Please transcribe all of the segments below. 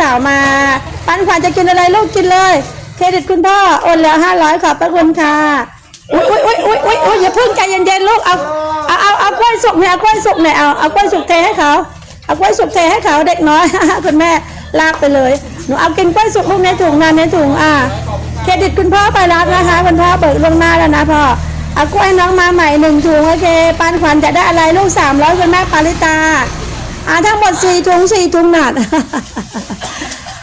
สาวมา ปันขวัญจะกินอะไรลูกกินเลย เครดิตคุณพ่อโอนแล้วห้าร้อยขอบพระคุณค่ะอุ้ยอุ้ยอุ้ยอุ้ยอุ้ยอย่าพิ่งใจเย็นๆลูกเอาเอาเอาเอากล้วยสุกเนี่ยเอากล้วยสุกเนี่ยเอาเอากล้วยสุกเทให้เขาเอากล้วยสุกเทให้เขาเด็กน้อยคุณแม่ลากไปเลยหนูเอากินกล้วยสุกลูกในถุงนะในถุงอะเครดิตคุณพ่อไปรับนะคะคุณพ่อเบิกล่วงหน้าแล้วนะพ่อเอากล้วยน้องมาใหม่หนึ่งถุงโอเคปันขวัญจะได้อะไรลูกสามร้อยคุณแม่ปาริตา อ่าทั้งหมดสี่ถุงสี่ถุงหนัด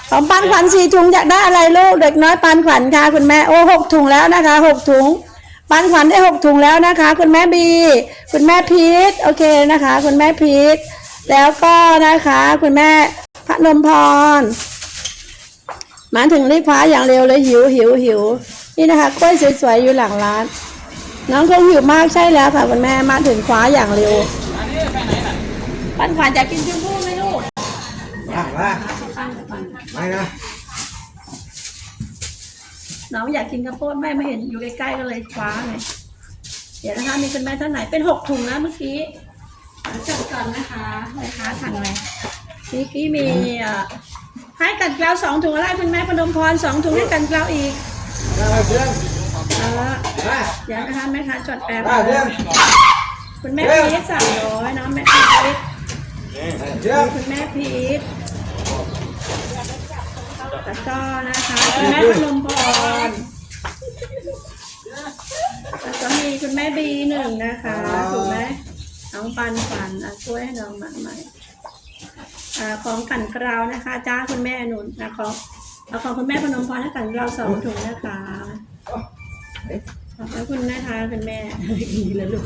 ของปันขวัญสี่ถุงอยากได้อะไรลูกเด็กน้อยปันขวัญค่ะคุณแม่โอ้หกถุงแล้วนะคะหกถุงปันขวัญได้หกถุงแล้วนะคะ คุณแม่บี คุณแม่พีทโอเคนะคะ คุณแม่พีทแล้วก็นะคะ คุณแม่พระนมพรมาถึงรีบคว้าอย่างเร็วเลยหิวหิวหิวนี่นะคะกล้วยสวยๆอยู่หลังร้าน น้องคงหิวมากใช่แล้วค่ะคุณแม่มาถึงคว้าอย่างเร็ว ปันขวัญจะกินชมพู่ไหมลูกอะมาไม่นะน้องอยากกินข้าวโพดแม่ไม่เห็นอยู่ใกล้ๆก็เลยคว้าไงเดี๋ยวนะคะมีคุณแม่ท่านไหนเป็นหกถุงนะเมื่อกี้จัดก่อนนะคะแม่ค้าสั่งอะไรเมื่อกี้มีเอ่อให้กันเกลาสองถุงอะไรคุณแม่พนมพรสองถุงให้กันเกลาอีกมาเพื่อนเอาละมาเดี๋ยวนะคะแม่ค้าจดแป๊บมาเพื่อนคุณแม่พีทสามร้อยน้องแม่พีทเพื่อน คุณแม่พีทแล้วก็นะคะคุณแม่พนมพรแล้วก็มีคุณแม่บีหนึ่งนะคะถูกไหมน้องปันฝันอะช่วยให้น้องมาใหม่อ่าของกันกลาวนะคะ จ้าคุณแม่หนุนนะของเอาของคุณแม่พนมพรให้กันกลาวสองถุงนะคะขอบคุณนะคะคุณแม่ดีเลยลูก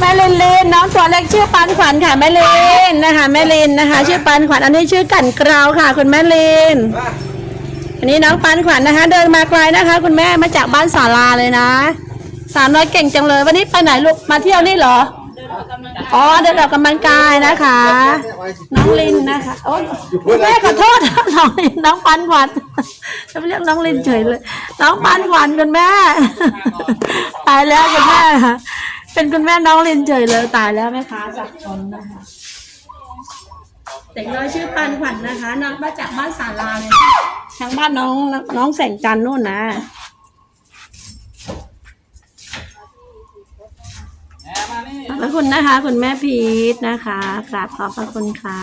แม่ลินลินน้องตัวเล็กชื่อปันขวัญค่ะแม่ลินนะคะแม่ลินนะคะ ชื่อปันขวัญอันนี้ชื่อกันกราวค่ะ คุณแม่ลินอันนี้น้องปันขวัญนะคะ เดินมาไกลนะคะ คุณแม่มาจากบ้านสาราเลยนะสาวน้อยเก่งจังเลย วันนี้ไปไหนลูกมาเที่ยวนี่เหรออ๋อเดินออกกำลังกายนะคะ น้องลินนะคะโอ้ยแม่ขอโทษน้องลินน้องปันขวัญจะไม่เรียกน้องลินเฉยเลย น้องปันขวัญคุณแม่ ตายแล้วคุณแม่ เป็นคุณแม่น้องลินเฉยเลยตายแล้วแม่ค้าจับชนนะคะ เด็กน้อยชื่อปันขวัญนะคะน้องมาจากบ้านสาราเลยทางบ้านน้องน้องแสงจันทร์นู่นนะ ขอบพระคุณนะคะ คุณแม่พีทนะคะกราบขอบพระคุณค่ะ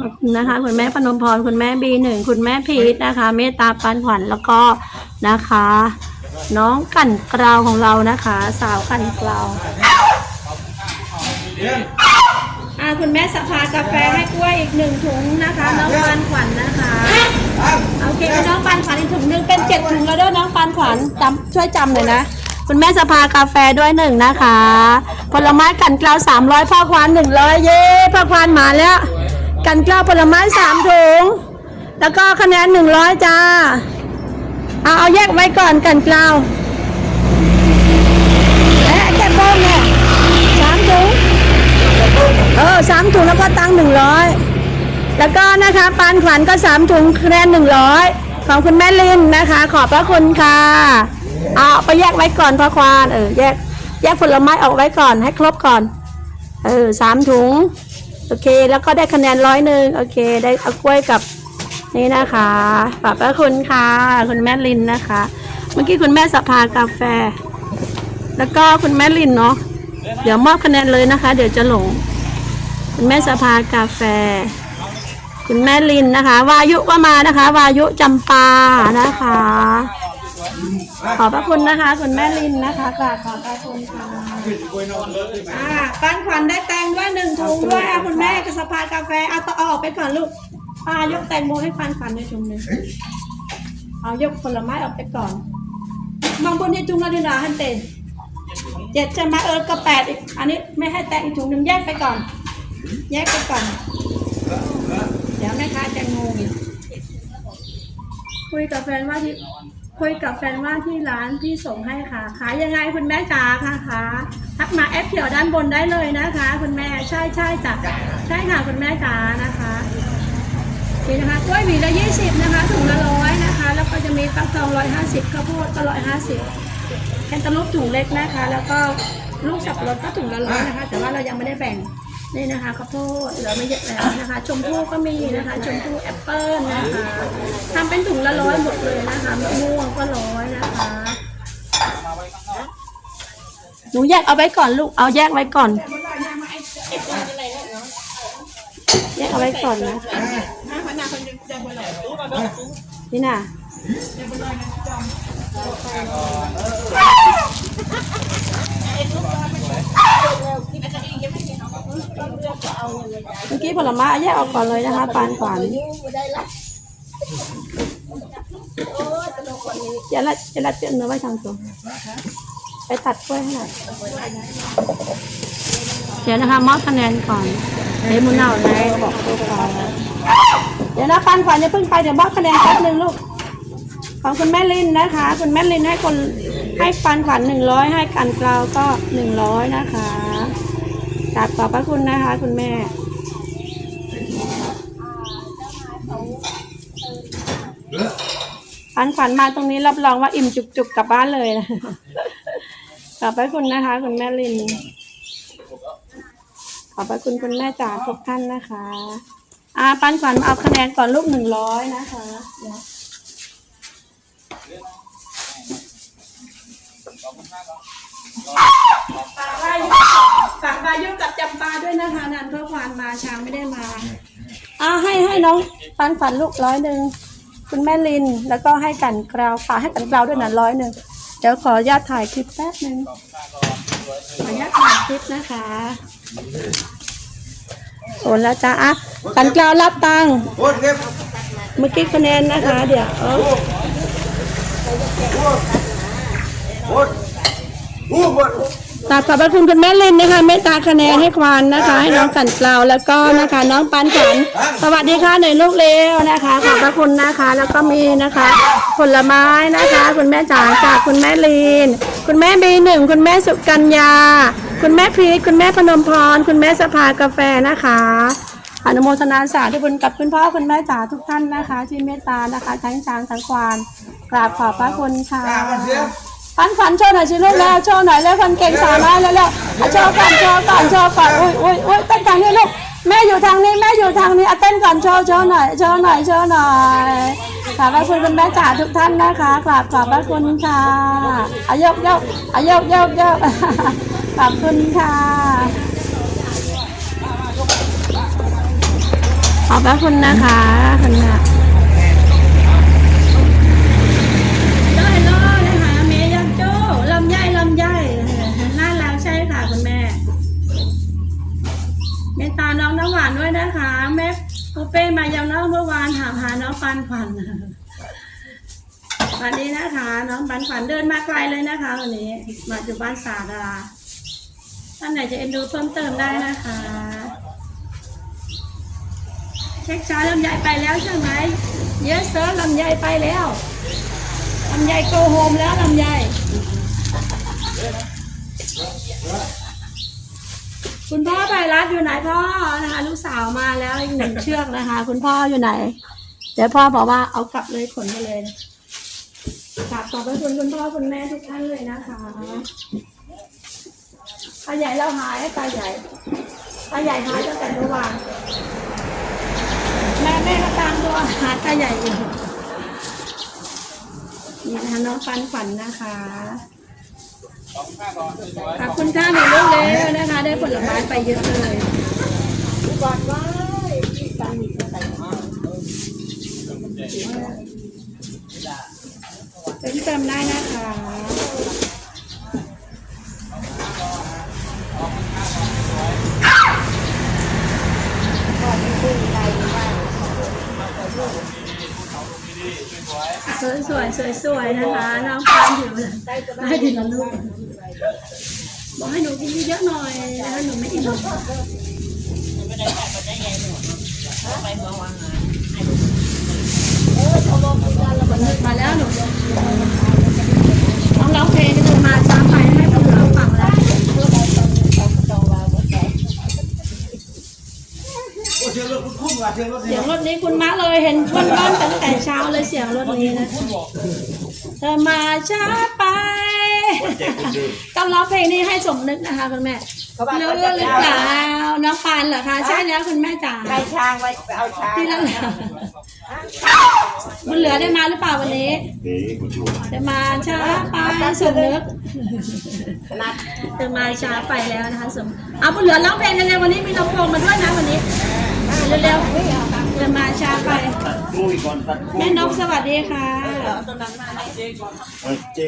ขอบคุณนะคะ คุณแม่พนมพร คุณแม่บีหนึ่ง คุณแม่พีทนะคะ เมตตาปันขวัญแล้วก็นะคะ น้องกันกลาวของเรานะคะ สาวกันกลาวอ่าคุณแม่สภากาแฟให้กล้วยอีกหนึ่งถุงนะคะ น้องปันขวัญนะคะอะโอเคน้องปันขวัญอีกถุงหนึ่งเป็นเจ็ดถุงแล้วด้วยน้องปันขวัญจำช่วยจำเลยนะคุณแม่สภากาแฟด้วยหนึ่งนะคะ ผลไม้กันกลาวสามร้อยพ่อควานหนึ่งร้อยเย้พ่อควานมาแล้ว กันกลาวผลไม้สามถุง แล้วก็คะแนนหนึ่งร้อยจ้า เอาเอาแยกไว้ก่อนกันกลาวเอ๊ะแกโป้งเนี่ยสามถุง เออสามถุงแล้วก็ตังหนึ่งร้อยแล้วก็นะคะปานขวัญก็สามถุงคะแนนหนึ่งร้อยของคุณแม่ลินนะคะ ขอบพระคุณค่ะเอาไปแยกไว้ก่อนพ่อควานเออแยกแยกผลไม้ออกไว้ก่อนให้ครบก่อน เออสามถุง โอเค แล้วก็ได้คะแนนร้อยหนึ่งโอเค ได้เอากล้วยกับนี่นะคะขอบพระคุณค่ะ คุณแม่ลินนะคะ เมื่อกี้คุณแม่สภากาแฟ แล้วก็คุณแม่ลินเนาะเดี๋ยวมอบคะแนนเลยนะคะ เดี๋ยวจะหลง คุณแม่สภากาแฟ คุณแม่ลินนะคะ วายุก็มานะคะ วายุจำปานะคะ ขอบพระคุณนะคะ คุณแม่ลินนะคะกราบขอบพระคุณค่ะอ่าปันขวัญได้แตงด้วยหนึ่งถุงด้วยอะคุณแม่กับสภากาแฟเอาต่อออกไปก่อนลูกป้ายกแตงโมให้ปันขวัญในถุงหนึ่งเอายกผลไม้ออกไปก่อนมองบนที่ถุงละดีนาฮันเตนเจ็ดใช่ไหมเออก็แปดอีกอันนี้ไม่ให้แตงอีกถุงหนึ่งแยกไปก่อน แยกไปก่อน เดี๋ยวแม่ค้าจะงงอีกคุยกับแฟนว่าที่ คุยกับแฟนว่าที่ร้านพี่ส่งให้ค่ะขายยังไงคุณแม่จ๋าค่ะคะทักมาแอปเขียวด้านบนได้เลยนะคะ คุณแม่ใช่ใช่จ้ะใช่ค่ะคุณแม่จ๋านะคะนี่นะคะกล้วยหวีละยี่สิบนะคะถุงละร้อยนะคะ แล้วก็จะมีฟักทองร้อยห้าสิบข้าวโพดก็ร้อยห้าสิบแคนตาลูปถุงเล็กนะคะ แล้วก็ลูกสับปะรดก็ถุงละร้อยนะคะ แต่ว่าเรายังไม่ได้แบ่ง นี่นะคะข้าวโพดเหลือไม่เยอะแล้วนะคะ ชมพู่ก็มีนะคะ ชมพู่แอปเปิ้ลนะคะทำเป็นถุงละร้อยหมดเลยนะคะมะม่วงก็ร้อยนะคะหนูแยกเอาไว้ก่อนลูกเอาแยกไว้ก่อน แยกเอาไว้ก่อนนะนี่น่ะ เมื่อกี้ผลไม้แยกออกก่อนเลยนะคะ ปานขวัญอย่าละอย่าละเตือนเนื้อไว้ทางตัวไปตัดกล้วยให้หน่อยเดี๋ยวนะคะมอบคะแนนก่อนเดี๋ยวมุนเอาไหนบอกตัวเขาเดี๋ยวนะปันขวัญอย่าเพิ่งไปเดี๋ยวมอบคะแนนแป๊บนึงลูกของคุณแม่ลินนะคะ คุณแม่ลินให้คนให้ปันขวัญหนึ่งร้อยให้กันกลาวก็หนึ่งร้อยนะคะ กราบขอบพระคุณนะคะ คุณแม่ปันขวัญมาตรงนี้รับรองว่าอิ่มจุกๆกลับบ้านเลยนะขอบพระคุณนะคะ คุณแม่ลิน ขอบพระคุณคุณแม่จ๋าทุกท่านนะคะ อ่าปันขวัญเอาคะแนนก่อนลูกหนึ่งร้อยนะคะเดี๋ยวฝาก วายุฝากวายุกับจำปาด้วยนะคะนันเพื่อควานมาช้างไม่ได้มาอ่าให้ให้น้องปันขวัญลูกร้อยหนึ่งคุณแม่ลิน แล้วก็ให้กันกราวฝากให้กันกราวด้วยนะร้อยหนึ่งเดี๋ยวขออนุญาตถ่ายคลิปแป๊บหนึ่งขออนุญาตถ่ายคลิปนะคะโอนแล้วจ้าอะกันกราวรับตังค์พูดเก็บเมื่อกี้คะแนนนะคะ เดี๋ยวเอาพูดพูดพูด กราบขอบพระคุณคุณแม่ลินนะคะเมตตาคะแนนให้ควานนะคะ ให้น้องกันกล่าวแล้วก็นะคะน้องปานขันสวัสดีค่ะหน่อยลูกเร็วนะคะ ขอบพระคุณนะคะ แล้วก็มีนะคะ ผลไม้นะคะ คุณแม่จ๋าจากคุณแม่ลีนคุณแม่บีหนึ่งคุณแม่สุกัญญา คุณแม่พีทคุณแม่พนมพร คุณแม่สภากาแฟนะคะอนุโมทนาสาธุบุญกับคุณพ่อคุณแม่จ๋าทุกท่านนะคะ ที่เมตตานะคะ ทั้งช้างทั้งควานกราบขอบพระคุณค่ะ กล้ามาเสียปันขวัญโชว์หน่อยสิลูกแล้วโชว์หน่อยแล้วคนเก่งสาวน้อยแล้วแล้วอะโชว์ก่อนโชว์ก่อนโชว์ก่อนอุ้ยอุ้ยอุ้ยเต้นทางนี้ลูกแม่อยู่ทางนี้แม่อยู่ทางนี้อะเต้นก่อนโชว์โชว์หน่อยโชว์หน่อยโชว์หน่อยขอบพระคุณคุณแม่จ๋าทุกท่านนะคะกราบขอบพระคุณค่ะอายกยกอายกยกยกขอบคุณค่ะขอบพระคุณนะคะคุณแม่ น้องน้ำหวานด้วยนะคะ แม่ปูเป้มายังน้องเมื่อวานถามหาน้องปันขวัญวันนี้นะคะ น้องปันขวัญเดินมาไกลเลยนะคะวันนี้ มาจากบ้านสาดาท่านไหนจะเอ็นดูเพิ่มเติมได้นะคะ เช็คช้าลำไยไปแล้วใช่ไหมเยสเซอร์ลำไยไปแล้วลำไยโกโฮมแล้วลำไย คุณพ่อไทยรัฐอยู่ไหนพ่อนะคะลูกสาวมาแล้วอีกหนึ่งเชือกนะคะ คุณพ่ออยู่ไหน เดี๋ยวพ่อบอกว่าเอากลับเลยขนไปเลยกราบขอบพระคุณคุณพ่อคุณแม่ทุกท่านเลยนะคะตาใหญ่เราหายตาใหญ่ตาใหญ่หายตั้งแต่เมื่อวานแม่แม่ก็ตามตัวหาตาใหญ่อยู่นี่นะคะน้องฟันขวัญนะคะ ขอบคุณค่ะหนูลูกเร็วนะคะ ได้ผลไม้ไปเยอะเลยเป็นเติมได้นะคะสวยสวยสวยสวยนะคะน้องฟันอยู่เลยได้ดีนะลูก บอกให้หนูกินเยอะๆหน่อยนะคะหนูไม่อิ่มมาแล้วหนูต้องร้องเพลงก็จะมาช้าไปให้ผู้เหลังแล้วเสียงรถนี้คุณมะเลยเห็นว่อนๆตั้งแต่เช้าเลยเสียงรถนี้นะเธอมาช้าไป ต้องร้องเพลงนี้ให้สมนึกนะคะคุณแม่เรื่องหรือเปล่าน้องปานเหรอคะใช่แล้วคุณแม่จ๋าไปช้างไว้เอาช้างที่แล้วบุญเหลือได้มาหรือเปล่าวันนี้เดี๋ยวคุณชูได้มาช้าไปสมนึกเธอมาช้าไปแล้วนะคะสมเอาบุญเหลือร้องเพลงเร็วๆวันนี้มีลำโพงมาด้วยนะวันนี้เร็วๆเธอมาช้าไป ตัดกุ้ยก่อนตัดกุ้ยแม่นกสวัสดีค่ะ เออเจ๊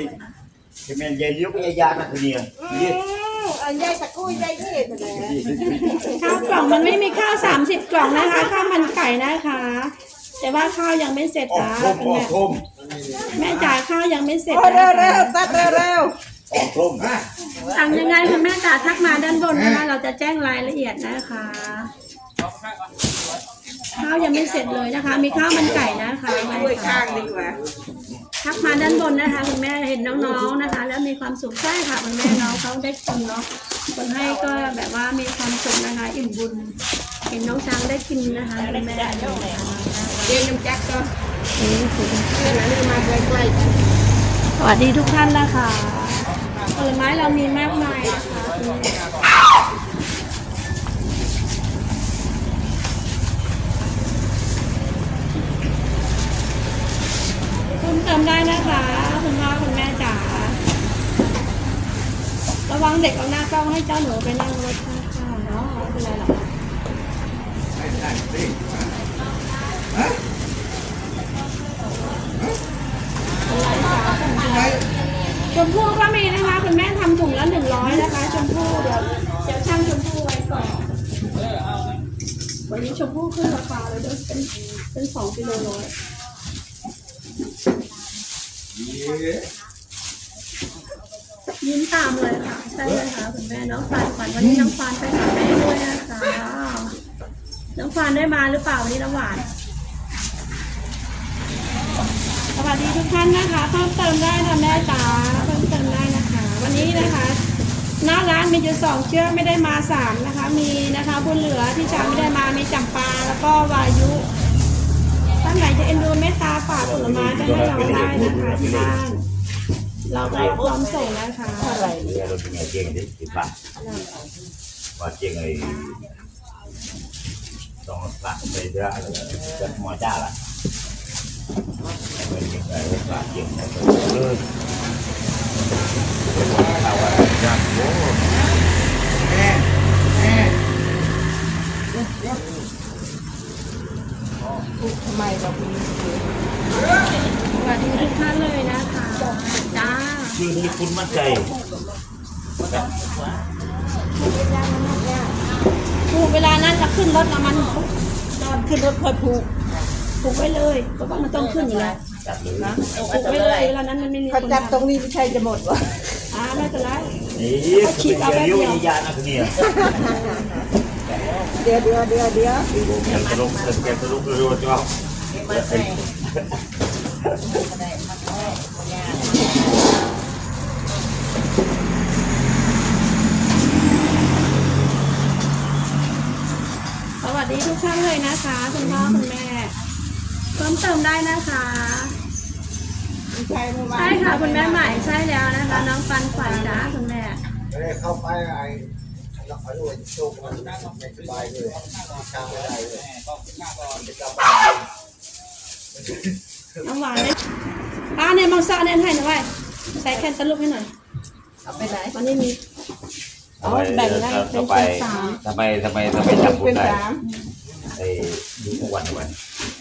ที่แม่ยายเลี้ยวก็ยายยานะคนเดียวนี่อันใหญ่ตะกุ้ยใหญ่ที่เห็นเลยข้าวกล่องมันไม่มีข้าว30กล่องนะคะข้าวมันไก่นะคะ แต่ว่าข้าวยังไม่เสร็จออกจ้าทมคุณออแม่กทมแม่จ๋าข้าวยังไม่เสร็จโอ้นะเร็วเร็คะวตัดเร็วเร็วออกทมสั่งยังไงคุณแม่จ๋าทักมาด้านบนนะคะเราจะแจ้งรายละเอียดนะคะข้าวยังไม่เสร็จเลยนะคะ มีข้าวมันไก่นะคะช่วยข้างดีกว่า ทักมาด้านบนนะคะคุณแม่เห็นน้องๆนะคะ แล้วมีความสุขใช่ค่ะคุณแม่น้องเขาได้กินเนาะคนให้ก็แบบว่ามีความสุขนะคะอิ่มบุญ เห็นน้องช้างได้กินนะคะคุณแม่เดี๋ยวน้ำจักก็เรื่อนั้นมาใกล้ๆสวัสดีทุกท่านนะคะผลไม้เรามีมากมายนะคะคุณเติมได้นะคะคุณพ่อคุณแม่จ๋าระวัง เด็กเอาหน้ากล้องให้เจ้าหนูไปนั่งรถข้างๆเนาะไม่เป็นไรหรอกชมพู่ก็มีนะคะคุณแม่ทำถุงละหนึ่งร้อยนะคะชมพู่เดี๋ยวเดี๋ยวช่างชมพู่ไว้ก่อนวันนี้ชมพู่ขึ้นราคาเลยด้วยเป็นเป็นสองกิโลร้อย ยิ้มตามเลยค่ะ ใช่เลยค่ะคุณแม่น้องฟานขวัญวันนี้น้องฟานไปหาแม่ด้วยนะคะน้องฟานได้มาหรือเปล่าวันนี้น้องหวานสวัสดีทุกท่านนะคะเพิ่มเติมได้นะแม่จ๋าเพิ่มเติมได้นะคะ วันนี้นะคะหน้าร้านมีอยู่สองเชือกไม่ได้มาสามนะคะ มีนะคะบุญเหลือที่จะไม่ได้มามีจำปาแล้วก็วายุท่านไหนจะเอ็นดูเมตตาฝากผลไม้ไปให้เราได้นะคะที่บ้าน เราก็พร้อมส่งนะคะอะไรเนี่ยเราเป็นไงเจียงดิสิบบาทว่าเจียงไอ้สองละไปเรื่อยจะมอจ้าละเป็นยังไงว่าเจียงเลยเอาว่าจ้าโอ้ ๆทำไมเรามี สวัสดีทุกท่านเลยนะคะจ้า ชื่อ ที่คุณมั่นใจผูกเวลานั้นจะขึ้นรถนะมันนอนขึ้นรถคอยผูกผูกไว้เลยเพราะว่ามันต้องขึ้นอยู่แล้วจัดเลยนะผูกไว้เลยเวลานั้นมันไม่มีคเขานจับตรทำงนี้ไม่ใช่จะหมดวะอ่าไม่เป็นไร นี่คือเป็นเลี้ยวยานะคนนี้เดี๋ยวเดี๋ยวเดี๋ยวเดี๋ยวแกตลกแกตลกรัวจ้าส วัสดีทุกท่านเลยนะคะคุณพ่อคุณแม่ เพิ่มเติมได้นะคะไม่ใช่เมื่อวาใช่นค่ะคุณแม่ใหม่ใช่แล้วนะคะ น้องฟันขวัญจ้าคุณแม่ไม่ได้เข้าไปไอ้แล้วเขาด้วยโชคมันไม่สบายเลยทางไม่ได้เลยน้องหวานเนี่ยป้าเนี่ยมังสะเนี่ยให้หน่อยไว้ใส่แคนตาลูกให้หน่อยเอาไปไหนวันนี้มี อ๋อแบ่งได้เป็นทำไมเป็นสาม ทำไมทำไมทำไมจับผมเป็นได้สามไอ้ดูทุกวันทุกวัน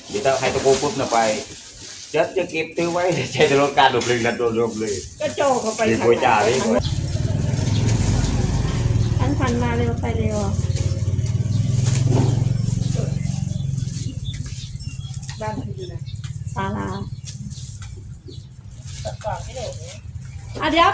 เดี๋ยวถ้าให้ตะโกนปุ๊บนะไปจะจะเก็บตื้อไว้ใช้ตลอดการหลบเลยกันโดนลบเลยก็โจเข้าไปดีโวยจ่าเลยท่านขวัญมาเร็วไปเร็วบ้านที่อยู่ไหนศาลาก่อนไม่ได้อะเดี๋ยว